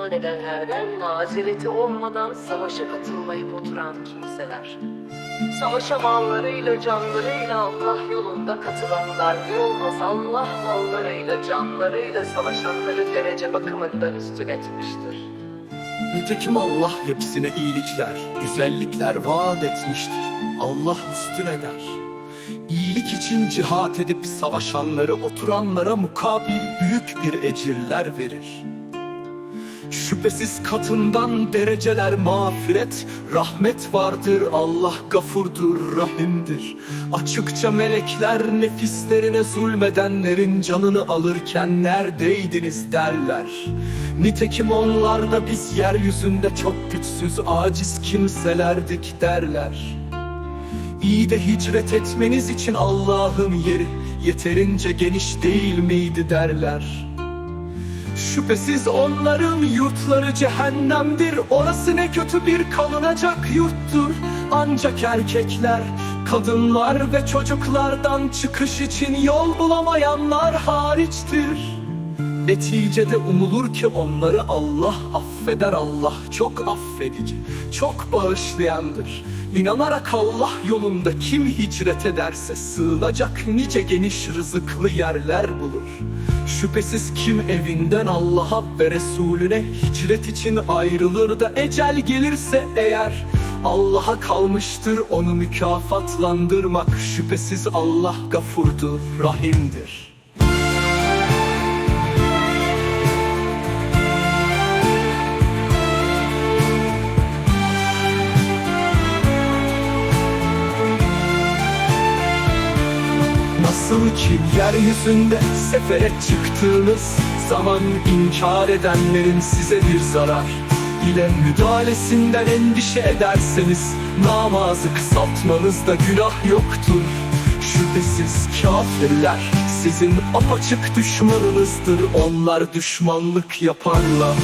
iman edenlerden olmadan savaşa katılmayıp oturan kimseler. Savaşa mallarıyla canlarıyla Allah yolunda katılanlar olmaz Allah mallarıyla canlarıyla savaşanları derece bakımından üstün etmiştir. Nitekim Allah hepsine iyilikler, güzellikler vaat etmiştir. Allah üstün eder. İyilik için cihat edip savaşanları oturanlara mukabil büyük bir ecirler verir. Şüphesiz katından dereceler mağfiret, rahmet vardır Allah gafurdur, rahimdir. Açıkça melekler nefislerine zulmedenlerin canını alırken neredeydiniz derler. Nitekim onlar da biz yeryüzünde çok güçsüz, aciz kimselerdik derler. İyi de hicret etmeniz için Allah'ın yeri yeterince geniş değil miydi derler. Şüphesiz onların yurtları cehennemdir. Orası ne kötü bir kalınacak yurttur. Ancak erkekler, kadınlar ve çocuklardan çıkış için yol bulamayanlar hariçtir Neticede umulur ki onları Allah affeder Allah çok affedici, çok bağışlayandır. İnanarak Allah yolunda kim hicret ederse sığınacak nice geniş rızıklı yerler bulur. Şüphesiz kim evinden Allah'a ve Resulüne hicret için ayrılır da ecel gelirse eğer Allah'a kalmıştır onu mükafatlandırmak Şüphesiz Allah gafurdur, rahimdir. Nasıl ki yeryüzünde sefere çıktığınız zaman inkar edenlerin size bir zarar ile müdahalesinden endişe ederseniz namazı kısaltmanızda günah yoktur. Şüphesiz kafirler sizin apaçık düşmanınızdır onlar düşmanlık yaparlar.